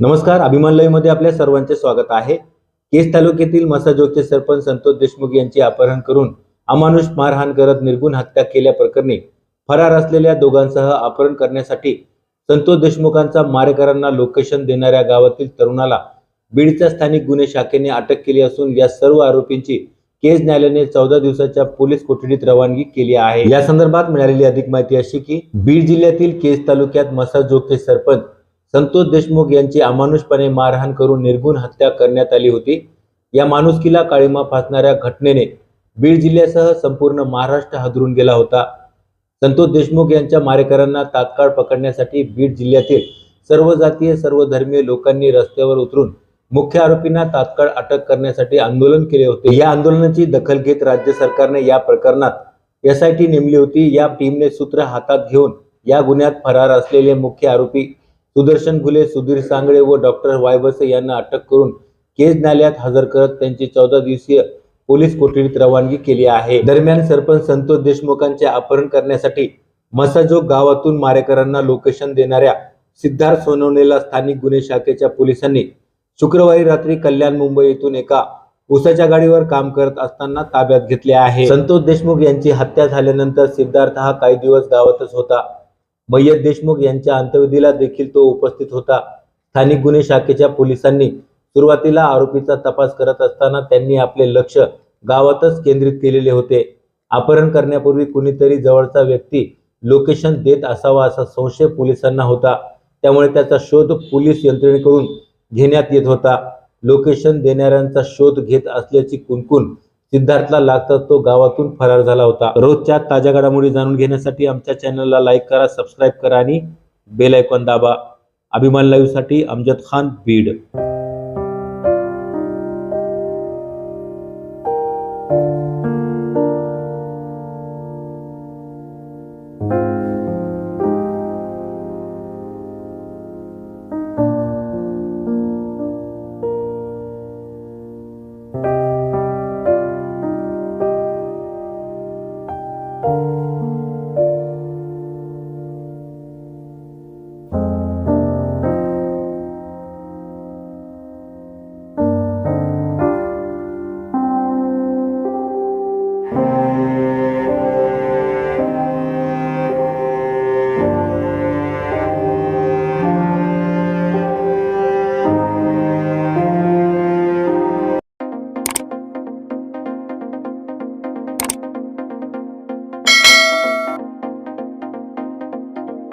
नमस्कार अभिमान लयमध्ये आपल्या सर्वांचे स्वागत आहे. केस तालुक्यातील मसाजोगचे सरपंच संतोष देशमुख यांची अपहरण करून अमानुष मारहाण करत निर्गुण हत्या केल्या प्रकरणी फरार असलेल्या दोघांसह अपहरण करण्यासाठी संतोष देशमुखांचा मारेकरांना लोकेशन देणाऱ्या गावातील तरुणाला बीडच्या स्थानिक गुन्हे शाखेने अटक केली असून या सर्व आरोपींची केस न्यायालयाने चौदा दिवसाच्या पोलीस कोठडीत रवानगी केली आहे. या संदर्भात मिळालेली अधिक माहिती अशी की बीड जिल्ह्यातील केज तालुक्यात मसाजोगचे सरपंच संतोष देशमुख यांची अमानुषपणे मारहाण करून निर्गुण हत्या करण्यात आली होती. या माणुसकीला काळीमा फासणाऱ्या घटनेने बीड जिल्ह्यासह संपूर्ण महाराष्ट्र हादरून गेला होता. संतोष देशमुख यांच्या मारेकरांना तात्काळ पकडण्यासाठी बीड जिल्ह्यातील सर्व जातीय सर्व धर्मीय लोकांनी रस्त्यावर उतरून मुख्य आरोपींना तात्काळ अटक करण्यासाठी आंदोलन केले होते. या आंदोलनाची दखल घेत राज्य सरकारने या प्रकरणात एस आय टी नेमली होती. या टीमने सूत्र हातात घेऊन या गुन्ह्यात फरार असलेले मुख्य आरोपी सुदर्शन घुले सुधीर सांगळे व डॉक्टर वायबसे यांना अटक करून केज न्यायालयात हजर करत त्यांची चौदा दिवसीय पोलीस कोठडीत रवानगी केली आहे. दरम्यान सरपंच संतोष देशमुखांचे अपहरण करण्यासाठी मसाजोग गावातून मारेकरांना लोकेशन देणाऱ्या सिद्धार्थ सोनवणेला स्थानिक गुन्हे शाखेच्या पोलिसांनी शुक्रवारी रात्री कल्याण मुंबई येथून एका उसाच्या गाडीवर काम करत असताना ताब्यात घेतले आहे. संतोष देशमुख यांची हत्या झाल्यानंतर सिद्धार्थ हा काही दिवस गावातच होता. मय्यत देशमुख यांच्या अंत्यविधीला देखील तो उपस्थित होता. स्थानिक गुन्हे शाखेच्या पोलिसांनी सुरुवातीला आरोपीचा तपास करत असताना त्यांनी आपले लक्ष गावातच केंद्रित केलेले होते. अपहरण करण्यापूर्वी कुणीतरी जवळचा व्यक्ती लोकेशन देत असावा असा संशय पोलिसांना होता. त्यामुळे त्याचा शोध पोलीस यंत्रणेकडून घेण्यात येत होता. लोकेशन देणाऱ्यांचा शोध घेत असल्याची कुणकुण सिद्धार्थला लागताच तो गावातून फरार झाला होता. रोजच्या ताज्या घडामोडी जाणून घेण्यासाठी आमच्या चॅनलला लाईक करा सबस्क्राईब करा आणि बेल आयकॉन दाबा. अभिमान लाईव्हसाठी अमजद खान बीड.